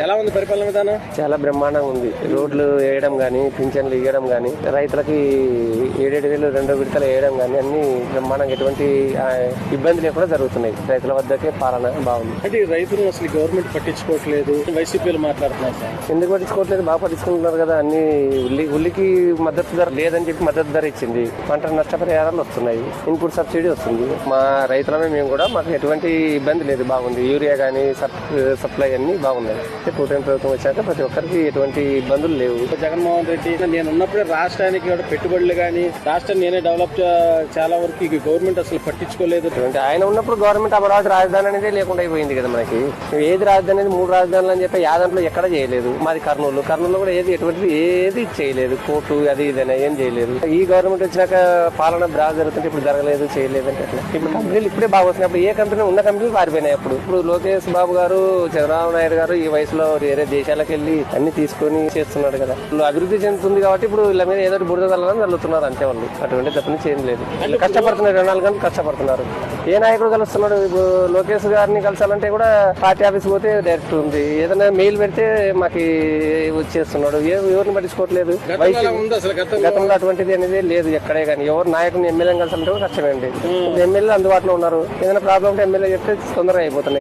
ఎలా ఉంది పరిపాలన విధానం? చాలా బ్రహ్మాండంగా ఉంది. రోడ్లు వేయడం గానీ పింఛన్లు ఇవ్వడం గానీ రైతులకి ఏడేడు వేలు రెండో విడతలు వేయడం గానీ అన్ని బ్రహ్మాండంగా ఎటువంటి ఇబ్బంది లేకుండా జరుగుతున్నాయి. రైతుల వద్దకే పాలన బాగుంది. అంటే ఈ రైతులను అసలు గవర్నమెంట్ పట్టించుకోవట్లేదు. వైసీపీలు మాట్లాడుతున్నారు ఎందుకు పట్టించుకోవట్లేదు? బాగా పట్టించుకుంటున్నారు కదా. అన్ని ఉల్లి ఉల్లికి మద్దతు ధర లేదని చెప్పి మద్దతు ధర ఇచ్చింది. పంట నష్టపరిహారాలు వస్తున్నాయి. ఇన్పుట్ సబ్సిడీ వస్తుంది. మా రైతులమే మేము కూడా మాకు ఎటువంటి ఇబ్బంది లేదు. బాగుంది. యూరియా కానీ సప్లై అన్ని బాగున్నాయి. కూటమి ప్రభుత్వం వచ్చాక ప్రతి ఒక్కరికి ఎటువంటి ఇబ్బందులు లేవు. జగన్మోహన్ రెడ్డి నేను ఉన్నప్పుడే రాష్ట్రానికి కూడా పెట్టుబడులు కానీ రాష్ట్రాన్ని నేనే డెవలప్ చాలా వరకు గవర్నమెంట్ అసలు పట్టించుకోలేదు. అంటే ఆయన ఉన్నప్పుడు గవర్నమెంట్ అమరావతి రాజధాని అనేది లేకుండా అయిపోయింది కదా మనకి. ఏది రాజధాని అనేది మూడు రాజధానులు అని చెప్పి యాదంట్లో ఎక్కడ చేయలేదు. మాది కర్నూలు. కర్నూలులో కూడా ఏది ఎటువంటిది ఏది చేయలేదు. కోర్టు అది ఇది ఏం చేయలేదు. ఈ గవర్నమెంట్ వచ్చినాక పాలన బాగా జరుగుతుంటే ఇప్పుడు జరగలేదు చేయలేదు అంటే? ఇప్పుడు కంపెనీలు ఇప్పుడే బాగా వస్తున్నాయి. అప్పుడు ఏ కంపెనీ ఉన్న కంపెనీలు పారిపోయినాయి అప్పుడు. ఇప్పుడు లోకేష్ బాబు గారు చంద్రబాబు నాయుడు గారు ఈ వయసులో వేరే దేశాలకు వెళ్ళి అన్ని తీసుకొని చేస్తున్నాడు కదా. అభివృద్ధి చెందుతుంది కాబట్టి ఇప్పుడు వీళ్ళ మీద ఏదో బురద చల్లుతున్నారు అంతే వాళ్ళు. అటువంటి తప్ప నుంచి ఏం లేదు. వీళ్ళు కష్టపడుతున్నారు ఇరవై నాలుగు గంటలు కష్టపడుతున్నారు. ఏ నాయకుడు కలుస్తున్నాడు? ఇప్పుడు లోకేష్ గారిని కలసాలంటే కూడా పార్టీ ఆఫీస్ పోతే డైరెక్ట్ ఉంది. ఏదైనా మెయిల్ పెడితే మాకు వచ్చేస్తున్నాడు. ఎవరిని పట్టించుకోవట్లేదు? గతంలో అటువంటిది అనేది లేదు ఎక్కడే కానీ. ఎవరు నాయకుని ఎమ్మెల్యేని కలిసాలంటే కూడా కష్టమే అండి. ఎమ్మెల్యేలు అందుబాటులో ఉన్నారు. ఏదైనా ప్రాబ్లం ఉంటే ఎమ్మెల్యే చెప్తే తొందరగా అయిపోతున్నాయి